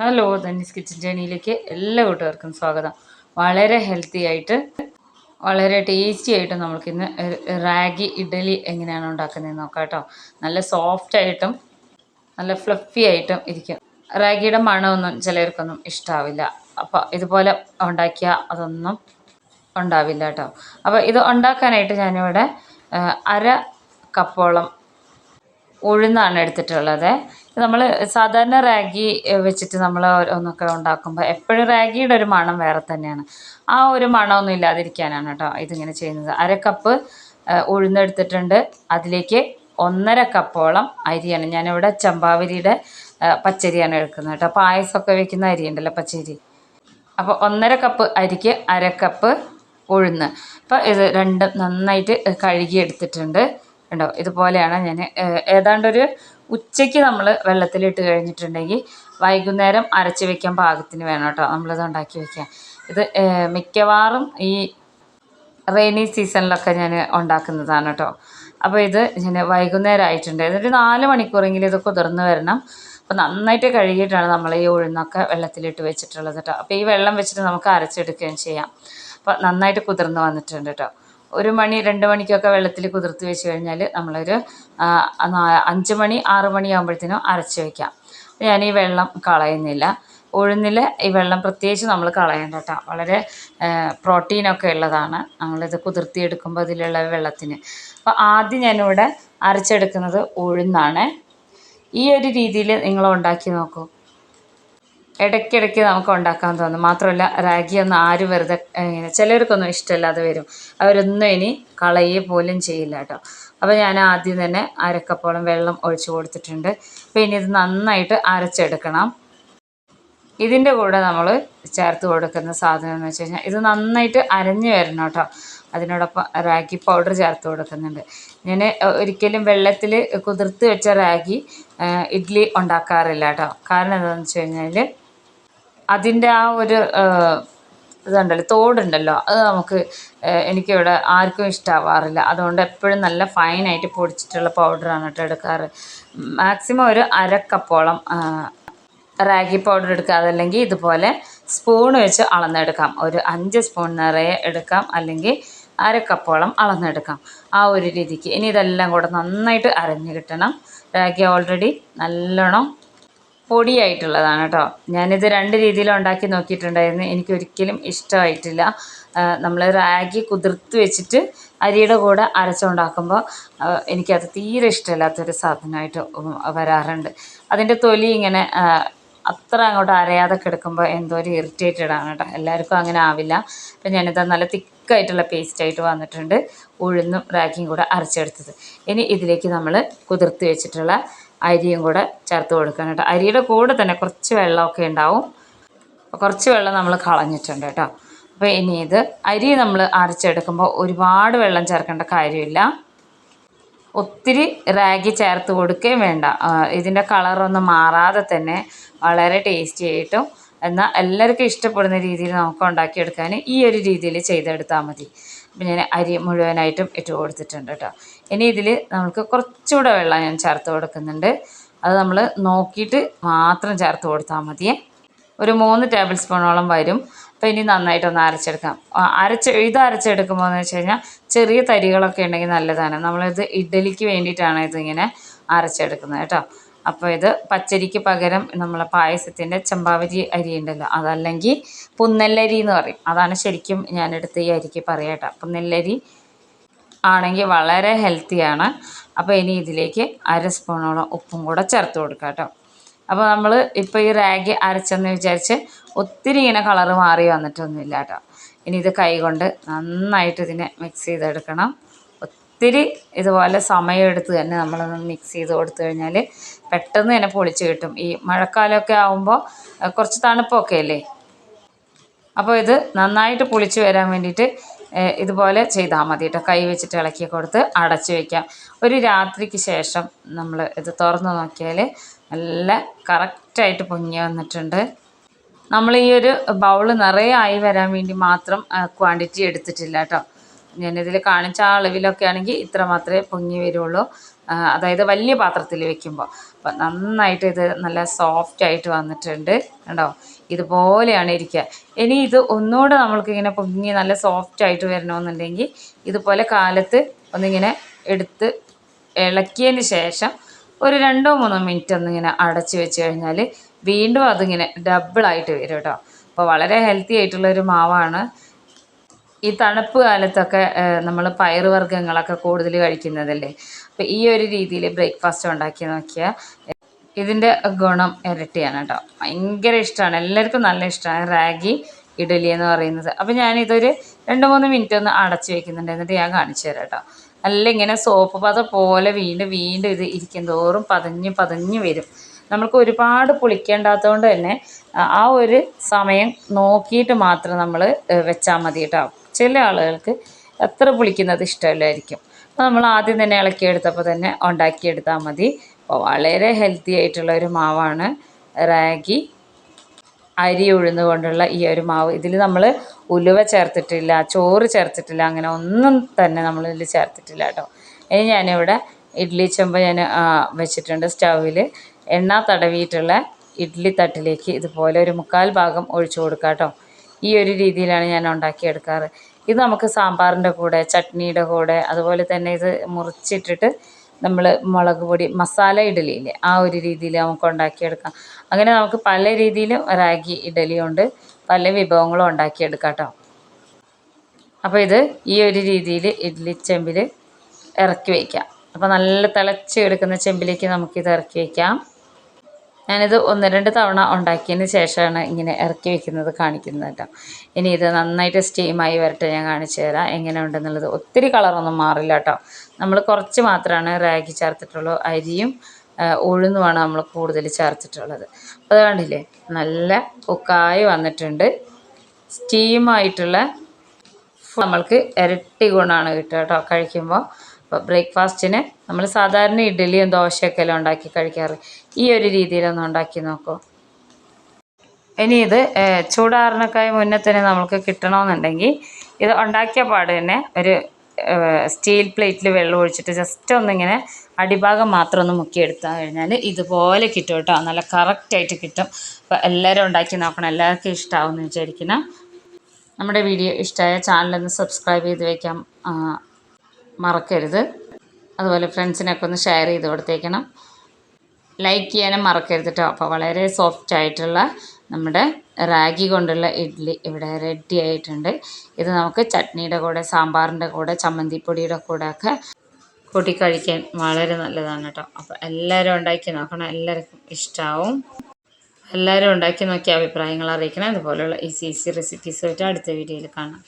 Hello ധന്യസ് kitchen ജേണിയിലേക്ക് എല്ലാ കൂട്ടുകാർക്കും സ്വാഗതം. വളരെ ഹെൽത്തി ആയിട്ട് വളരെ ടേസ്റ്റി ആയിട്ട് നമുക്കിന്ന് റാഗി ഇഡലി എങ്ങനെയാണ് ഉണ്ടാക്കുന്നത് നോക്കാം കേട്ടോ. നല്ല സോഫ്റ്റ് ആയിട്ടും നല്ല ഫ്ലഫി ആയിട്ടും ഇരിക്കും. റാഗിയുടെ മണമൊന്നും ചിലർക്കൊന്നും ഇഷ്ടാവില്ല. അപ്പോൾ ഇതുപോലെ ഉണ്ടാക്കിയ അതൊന്നും ഉണ്ടാവില്ല കേട്ടോ. അപ്പോൾ ഇത് ഉണ്ടാക്കാനായിട്ട് ഞാനിവിടെ അര കപ്പോളം ഉഴുന്നാണ് എടുത്തിട്ടുള്ളത്. നമ്മൾ സാധാരണ റാഗി വെച്ചിട്ട് നമ്മൾ ഒന്നൊക്കെ ഉണ്ടാക്കുമ്പോൾ എപ്പോഴും റാഗിയുടെ ഒരു മണം വേറെ തന്നെയാണ്. ആ ഒരു മണമൊന്നും ഇല്ലാതിരിക്കാനാണ് കേട്ടോ ഇതിങ്ങനെ ചെയ്യുന്നത്. അര കപ്പ് ഉഴുന്നെടുത്തിട്ടുണ്ട്. അതിലേക്ക് ഒന്നര കപ്പോളം അരിയാണ്. ഞാനിവിടെ ചമ്പാവരിയുടെ പച്ചരിയാണ് എടുക്കുന്നത് കേട്ടോ. പായസമൊക്കെ വെക്കുന്ന അരി ഉണ്ടല്ലോ പച്ചരി. അപ്പോൾ ഒന്നര കപ്പ് അരിക്ക് അര കപ്പ് ഉഴുന്ന്. അപ്പോൾ ഇത് രണ്ടും നന്നായിട്ട് കഴുകി എടുത്തിട്ടുണ്ട് കണ്ടോ? ഇതുപോലെയാണ് ഞാൻ ഏതാണ്ടൊരു ഉച്ചയ്ക്ക് നമ്മൾ വെള്ളത്തിലിട്ട് കഴിഞ്ഞിട്ടുണ്ടെങ്കിൽ വൈകുന്നേരം അരച്ച് വെക്കാൻ പാകത്തിന് വേണം കേട്ടോ. നമ്മളിത് ഉണ്ടാക്കി വെക്കാൻ. ഇത് മിക്കവാറും ഈ റെയിനി സീസണിലൊക്കെ ഞാൻ ഉണ്ടാക്കുന്നതാണ് കേട്ടോ. അപ്പോൾ ഇത് ഞാൻ വൈകുന്നേരം ആയിട്ടുണ്ട് എന്നിട്ട് നാല് മണിക്കൂറെങ്കിലും ഇത് കുതിർന്ന് വരണം. അപ്പോൾ നന്നായിട്ട് കഴുകിയിട്ടാണ് നമ്മൾ ഈ ഉഴുന്നൊക്കെ വെള്ളത്തിലിട്ട് വെച്ചിട്ടുള്ളത് കേട്ടോ. അപ്പോൾ ഈ വെള്ളം വെച്ചിട്ട് നമുക്ക് അരച്ചെടുക്കുകയും ചെയ്യാം. അപ്പോൾ നന്നായിട്ട് കുതിർന്ന് വന്നിട്ടുണ്ട് കേട്ടോ. ഒരു മണി രണ്ട് മണിക്കൊക്കെ വെള്ളത്തിൽ കുതിർത്ത് വെച്ച് കഴിഞ്ഞാൽ നമ്മളൊരു അഞ്ച് മണി ആറ് മണിയാകുമ്പോഴത്തേനും അരച്ച് വയ്ക്കാം ഞാൻ ഈ വെള്ളം കളയുന്നില്ല. ഉഴുന്നിൽ ഈ വെള്ളം പ്രത്യേകിച്ച് നമ്മൾ കളയണ്ട കേട്ടോ. വളരെ പ്രോട്ടീനൊക്കെ ഉള്ളതാണ്. നമ്മളിത് കുതിർത്തിയെടുക്കുമ്പോൾ അതിലുള്ള വെള്ളത്തിന്. അപ്പോൾ ആദ്യം ഞാനിവിടെ അരച്ചെടുക്കുന്നത് ഉഴുന്നാണ്. ഈ ഒരു രീതിയിൽ നിങ്ങൾ ഉണ്ടാക്കി നോക്കൂ. ഇടയ്ക്കിടയ്ക്ക് നമുക്ക് ഉണ്ടാക്കാൻ തോന്നും. മാത്രമല്ല റാഗി റാഗിയൊന്നും ആരും വെറുതെ ഇങ്ങനെ ചിലർക്കൊന്നും ഇഷ്ടമില്ലാതെ വരും. അവരൊന്നും ഇനി കളയുക പോലും ചെയ്യില്ല കേട്ടോ. അപ്പോൾ ഞാൻ ആദ്യം തന്നെ അരക്കപ്പോളം വെള്ളം ഒഴിച്ചു കൊടുത്തിട്ടുണ്ട്. അപ്പോൾ ഇനി ഇത് നന്നായിട്ട് അരച്ചെടുക്കണം. ഇതിന്റെ കൂടെ നമ്മൾ ചേർത്ത് കൊടുക്കുന്ന സാധനം എന്ന് വെച്ച് കഴിഞ്ഞാൽ ഇത് നന്നായിട്ട് അരഞ്ഞു വരണം കേട്ടോ. അതിനോടൊപ്പം റാഗി പൗഡർ ചേർത്ത് കൊടുക്കുന്നുണ്ട്. ഞാൻ ഒരിക്കലും വെള്ളത്തിൽ കുതിർത്ത് വെച്ച റാഗി ഇഡ്ഡലി ഉണ്ടാക്കാറില്ല കേട്ടോ. കാരണം എന്താണെന്ന് വെച്ച് കഴിഞ്ഞാൽ അതിന്റെ ആ ഒരു ഇതുണ്ടല്ലോ തോടുണ്ടല്ലോ അത് നമുക്ക് എനിക്കിവിടെ ആർക്കും ഇഷ്ടമാവാറില്ല അതുകൊണ്ട് എപ്പോഴും നല്ല ഫൈനായിട്ട് പൊടിച്ചിട്ടുള്ള പൗഡറാണ് കേട്ടോ എടുക്കാറ്. മാക്സിമം ഒരു അരക്കപ്പോളം കപ്പോളം റാഗി പൗഡർ എടുക്കുക. അതല്ലെങ്കിൽ ഇതുപോലെ സ്പൂൺ വെച്ച് അളന്നെടുക്കാം. ഒരു അഞ്ച് സ്പൂൺ നിറയെ എടുക്കാം. അല്ലെങ്കിൽ അരക്കപ്പോളം കപ്പോളം അളന്നെടുക്കാം. ആ ഒരു രീതിക്ക്. ഇനി ഇതെല്ലാം കൂടെ നന്നായിട്ട് അരഞ്ഞ് കിട്ടണം. റാഗി ഓൾറെഡി നല്ലോണം പൊടിയായിട്ടുള്ളതാണ് കേട്ടോ. ഞാനിത് രണ്ട് രീതിയിൽ ഉണ്ടാക്കി നോക്കിയിട്ടുണ്ടായിരുന്നു. എനിക്ക് ഒരിക്കലും ഇഷ്ടമായിട്ടില്ല. നമ്മൾ റാഗി കുതിർത്ത് വെച്ചിട്ട് അരിയുടെ കൂടെ അരച്ചുണ്ടാക്കുമ്പോൾ എനിക്കത് തീരെ ഇഷ്ടമില്ലാത്തൊരു സാധനമായിട്ട് വരാറുണ്ട്. അതിന്റെ തൊലി ഇങ്ങനെ അത്ര അങ്ങോട്ട് അരയാതെ കിടക്കുമ്പോൾ എന്തോ ഒരു ഇറിറ്റേറ്റഡ് ആണ് കേട്ടോ. എല്ലാവർക്കും അങ്ങനെ ആവില്ല. അപ്പം ഞാനിത് നല്ല തിക്കായിട്ടുള്ള പേസ്റ്റായിട്ട് വന്നിട്ടുണ്ട്. ഉഴുന്നും റാഗിയും കൂടെ അരച്ചെടുത്തത്. ഇനി ഇതിലേക്ക് നമ്മൾ കുതിർത്ത് വെച്ചിട്ടുള്ള അരിയും കൂടെ ചേർത്ത് കൊടുക്കണം കേട്ടോ. അരിയുടെ കൂടെ തന്നെ കുറച്ച് വെള്ളമൊക്കെ ഉണ്ടാവും. കുറച്ച് വെള്ളം നമ്മൾ കളഞ്ഞിട്ടുണ്ട് കേട്ടോ. അപ്പോൾ ഇനി ഇത് അരി നമ്മൾ അരച്ചെടുക്കുമ്പോൾ ഒരുപാട് വെള്ളം ചേർക്കേണ്ട കാര്യമില്ല. ഒത്തിരി റാഗി ചേർത്ത് കൊടുക്കുകയും വേണ്ട. ഇതിന്റെ കളറൊന്നും മാറാതെ തന്നെ വളരെ ടേസ്റ്റി ആയിട്ടും എന്നാൽ എല്ലാവർക്കും ഇഷ്ടപ്പെടുന്ന രീതിയിൽ നമുക്ക് ഉണ്ടാക്കിയെടുക്കാൻ ഈ ഒരു രീതിയിൽ ചെയ്തെടുത്താൽ മതി. അപ്പം ഞാൻ അരി മുഴുവനായിട്ടും ഇട്ട് കൊടുത്തിട്ടുണ്ട് കേട്ടോ. ഇനി ഇതിൽ നമുക്ക് കുറച്ചുകൂടെ വെള്ളം ഞാൻ ചേർത്ത് കൊടുക്കുന്നുണ്ട്. അത് നമ്മൾ നോക്കിയിട്ട് മാത്രം ചേർത്ത് കൊടുത്താൽ മതിയേ. ഒരു മൂന്ന് ടേബിൾ സ്പൂണോളം വരും. അപ്പോൾ ഇനി നന്നായിട്ടൊന്ന് അരച്ചെടുക്കാം. അരച്ച് ഇത് അരച്ചെടുക്കുമ്പോൾ എന്ന് വെച്ച് കഴിഞ്ഞാൽ ചെറിയ തരികളൊക്കെ ഉണ്ടെങ്കിൽ നല്ലതാണ്. നമ്മളിത് ഇഡ്ഡലിക്ക് വേണ്ടിയിട്ടാണ് ഇതിങ്ങനെ അരച്ചെടുക്കുന്നത് കേട്ടോ. അപ്പോൾ ഇത് പച്ചരിക്ക് പകരം നമ്മളെ പായസത്തിന്റെ ചമ്പാവരി അരി ഉണ്ടല്ലോ അതല്ലെങ്കിൽ പുന്നല്ലരി എന്ന് പറയും. അതാണ് ശരിക്കും ഞാനെടുത്ത് ഈ അരിക്ക് പറയട്ടെ പുന്നല്ലരി ആണെങ്കിൽ വളരെ ഹെൽത്തിയാണ് അപ്പോൾ ഇനി ഇതിലേക്ക് അര സ്പൂണോളം ഉപ്പും കൂടെ ചേർത്ത് കൊടുക്കാം കേട്ടോ. അപ്പോൾ നമ്മൾ ഇപ്പോൾ ഈ റാഗി അരച്ചെന്ന് വിചാരിച്ച് ഒത്തിരി ഇങ്ങനെ കളറ് മാറി വന്നിട്ടൊന്നുമില്ല കേട്ടോ. ഇനി ഇത് കൈകൊണ്ട് നന്നായിട്ട് ഇതിനെ മിക്സ് ചെയ്തെടുക്കണം. ഒത്തിരി ഇതുപോലെ സമയമെടുത്ത് തന്നെ നമ്മളൊന്ന് മിക്സ് ചെയ്ത് കൊടുത്തു കഴിഞ്ഞാൽ പെട്ടെന്ന് തന്നെ പൊളിച്ച് കിട്ടും. ഈ മഴക്കാലമൊക്കെ ആകുമ്പോൾ കുറച്ച് തണുപ്പൊക്കെ അല്ലേ? അപ്പോൾ ഇത് നന്നായിട്ട് പുളിച്ച് വരാൻ വേണ്ടിയിട്ട് ഇതുപോലെ ചെയ്താൽ മതി കേട്ടോ. കൈ വെച്ചിട്ട് ഇളക്കി കൊടുത്ത് അടച്ച് വയ്ക്കാം ഒരു രാത്രിക്ക് ശേഷം നമ്മൾ ഇത് തുറന്ന് നോക്കിയാൽ നല്ല കറക്റ്റായിട്ട് പൊങ്ങി വന്നിട്ടുണ്ട്. നമ്മൾ ഈ ഒരു ബൗൾ നിറയെ ആയി വരാൻ വേണ്ടി മാത്രം ക്വാണ്ടിറ്റി എടുത്തിട്ടില്ല കേട്ടോ. ഞാനിതിൽ കാണിച്ച ആ അളവിലൊക്കെ ആണെങ്കിൽ ഇത്ര മാത്രമേ പൊങ്ങി വരുള്ളൂ. അതായത് വലിയ പാത്രത്തിൽ വെക്കുമ്പോൾ. അപ്പം നന്നായിട്ട് ഇത് നല്ല സോഫ്റ്റ് ആയിട്ട് വന്നിട്ടുണ്ട് കണ്ടോ? ഇതുപോലെയാണ് ഇരിക്കുക. ഇനി ഇത് ഒന്നുകൂടെ നമ്മൾക്കിങ്ങനെ പൊങ്ങി നല്ല സോഫ്റ്റ് ആയിട്ട് വരണമെന്നുണ്ടെങ്കിൽ ഇതുപോലെ കാലത്ത് ഒന്നിങ്ങനെ എടുത്ത് ഇളക്കിയതിന് ശേഷം ഒരു രണ്ടോ മൂന്നോ മിനിറ്റ് ഒന്നിങ്ങനെ അടച്ച് വെച്ച് കഴിഞ്ഞാൽ വീണ്ടും അതിങ്ങനെ ഡബിളായിട്ട് വരും കേട്ടോ. അപ്പോൾ വളരെ ഹെൽത്തി ആയിട്ടുള്ള ഒരു മാവാണ്. ഈ തണുപ്പ് കാലത്തൊക്കെ നമ്മൾ പയറുവർഗങ്ങളൊക്കെ കൂടുതൽ കഴിക്കുന്നതല്ലേ? അപ്പോൾ ഈ ഒരു രീതിയിൽ ബ്രേക്ക്ഫാസ്റ്റ് ഉണ്ടാക്കി നോക്കിയാൽ ഇതിന്റെ ഗുണം ഇരട്ടിയാണ് കേട്ടോ. ഭയങ്കര ഇഷ്ടമാണ് എല്ലാവർക്കും നല്ല ഇഷ്ടമാണ് റാഗി ഇഡലി എന്ന് പറയുന്നത്. അപ്പോൾ ഞാനിതൊരു രണ്ട് മൂന്ന് മിനിറ്റ് ഒന്ന് അടച്ച് വെക്കുന്നുണ്ട്. എന്നിട്ട് ഞാൻ കാണിച്ചു തരാം കേട്ടോ. നല്ല ഇങ്ങനെ സോപ്പ് പത പോലെ വീണ്ടും വീണ്ടും ഇത് ഇരിക്കും തോറും പതഞ്ഞ് പതഞ്ഞ് വരും. നമ്മൾക്ക് ഒരുപാട് പുളിക്കേണ്ടാത്തതുകൊണ്ട് തന്നെ ആ ഒരു സമയം നോക്കിയിട്ട് മാത്രം നമ്മൾ വെച്ചാൽ മതി കേട്ടോ. ചില ആളുകൾക്ക് എത്ര പുളിക്കുന്നത് ഇഷ്ടമല്ലായിരിക്കും. അപ്പോൾ നമ്മൾ ആദ്യം തന്നെ ഇളക്കിയെടുത്തപ്പോൾ തന്നെ ഉണ്ടാക്കിയെടുത്താൽ മതി. അപ്പോൾ വളരെ ഹെൽത്തി ആയിട്ടുള്ള ഒരു മാവാണ് റാഗി. അരി ഉഴുന്ന് കൊണ്ടുള്ള ഈ ഒരു മാവ്. ഇതിൽ നമ്മൾ ഉലുവ ചേർത്തിട്ടില്ല ചോറ് ചേർത്തിട്ടില്ല അങ്ങനെ ഒന്നും തന്നെ നമ്മൾ ഇതിൽ ചേർത്തിട്ടില്ല കേട്ടോ. ഇനി ഞാനിവിടെ ഇഡ്ഡലി ചെമ്പ് ഞാൻ വെച്ചിട്ടുണ്ട് സ്റ്റൗവിൽ. എണ്ണ തടവിയിട്ടുള്ള ഇഡ്ഡലി തട്ടിലേക്ക് ഇതുപോലെ ഒരു മുക്കാൽ ഭാഗം ഒഴിച്ചു കൊടുക്കാം കേട്ടോ. ഈ ഒരു രീതിയിലാണ് ഞാൻ ഉണ്ടാക്കിയെടുക്കാറ്. ഇത് നമുക്ക് സാമ്പാറിന്റെ കൂടെ ചട്നിയുടെ കൂടെ അതുപോലെ തന്നെ ഇത് മുറിച്ചിട്ടിട്ട് നമ്മൾ മുളക് പൊടി മസാല ഇഡലിയില്ലേ ആ ഒരു രീതിയിൽ നമുക്ക് ഉണ്ടാക്കിയെടുക്കാം. അങ്ങനെ നമുക്ക് പല രീതിയിലും റാഗി ഇഡലി കൊണ്ട് പല വിഭവങ്ങളും ഉണ്ടാക്കിയെടുക്കാം കേട്ടോ അപ്പോൾ ഇത് ഈ ഒരു രീതിയിൽ ഇഡ്ലി ചെമ്പിൽ ഇറക്കി വയ്ക്കാം അപ്പോൾ നല്ല തിളച്ച് എടുക്കുന്ന ചെമ്പിലേക്ക് നമുക്കിത് ഇറക്കി വയ്ക്കാം ഞാനിത് ഒന്ന് രണ്ട് തവണ ഉണ്ടാക്കിയതിന് ശേഷമാണ് ഇങ്ങനെ ഇറക്കി വെക്കുന്നത് കാണിക്കുന്നത് കേട്ടോ ഇനി ഇത് നന്നായിട്ട് സ്റ്റീമായി വരട്ടെ ഞാൻ കാണിച്ചു തരാം. എങ്ങനെ ഉണ്ടെന്നുള്ളത് ഒത്തിരി കളറൊന്നും മാറില്ല കേട്ടോ. നമ്മൾ കുറച്ച് മാത്രമാണ് റാഗി ചേർത്തിട്ടുള്ളൂ. അരിയും ഉഴുന്നുമാണ് നമ്മൾ കൂടുതൽ ചേർത്തിട്ടുള്ളത്. അപ്പോൾ അത് കണ്ടില്ലേ? നല്ല കുക്കായി വന്നിട്ടുണ്ട്. സ്റ്റീമായിട്ടുള്ള നമ്മൾക്ക് ഇരട്ടി ഗുണമാണ് കിട്ടുക കേട്ടോ കഴിക്കുമ്പോൾ ബ്രേക്ക്ഫാസ്റ്റിന് നമ്മൾ സാധാരണ ഇഡ്ഡലിയും ദോശയൊക്കെ എല്ലാം ഉണ്ടാക്കി കഴിക്കാറ്? ഈ ഒരു രീതിയിലൊന്ന് ഉണ്ടാക്കി നോക്കൂ. ഇനി ഇത് ചൂടാറിനക്കായ ചൂടാറിനൊക്കെ മുന്നേ തന്നെ നമുക്ക് കിട്ടണമെന്നുണ്ടെങ്കിൽ ഇത് ഉണ്ടാക്കിയ പാട് തന്നെ ഒരു സ്റ്റീൽ പ്ലേറ്റിൽ വെള്ളം ഒഴിച്ചിട്ട് ജസ്റ്റ് ഒന്നിങ്ങനെ അടിഭാഗം മാത്രം ഒന്ന് മുക്കിയെടുത്താൽ കഴിഞ്ഞാൽ ഇതുപോലെ കിട്ടും കേട്ടോ. നല്ല കറക്റ്റായിട്ട് കിട്ടും. അപ്പോൾ എല്ലാവരും ഉണ്ടാക്കി നോക്കണം. എല്ലാവർക്കും ഇഷ്ടമാവുമെന്ന് വിചാരിക്കുന്ന. നമ്മുടെ വീഡിയോ ഇഷ്ടമായ ചാനലൊന്ന് സബ്സ്ക്രൈബ് ചെയ്ത് വയ്ക്കാൻ ആ, മറക്കരുത്. അതുപോലെ ഫ്രണ്ട്സിനൊക്കെ ഒന്ന് ഷെയർ ചെയ്ത് കൊടുത്തേക്കണം. ലൈക്ക് ചെയ്യാനും മറക്കരുത് കേട്ടോ അപ്പോൾ വളരെ സോഫ്റ്റ് ആയിട്ടുള്ള നമ്മുടെ റാഗി കൊണ്ടുള്ള ഇഡ്ഡലി ഇവിടെ റെഡി ആയിട്ടുണ്ട്. ഇത് നമുക്ക് ചട്നിയുടെ കൂടെ സാമ്പാറിന്റെ കൂടെ ചമ്മന്തിപ്പൊടിയുടെ കൂടെ ഒക്കെ കൂട്ടി കഴിക്കാൻ വളരെ നല്ലതാണ് കേട്ടോ അപ്പോൾ എല്ലാവരും ഉണ്ടാക്കി നോക്കണം. എല്ലാവർക്കും ഇഷ്ടമാവും എല്ലാവരും ഉണ്ടാക്കി നോക്കിയ അഭിപ്രായങ്ങൾ അറിയിക്കണം. അതുപോലെയുള്ള ഈസി ഈസി റെസിപ്പീസ് ആയിട്ട് അടുത്ത വീഡിയോയിൽ കാണാം.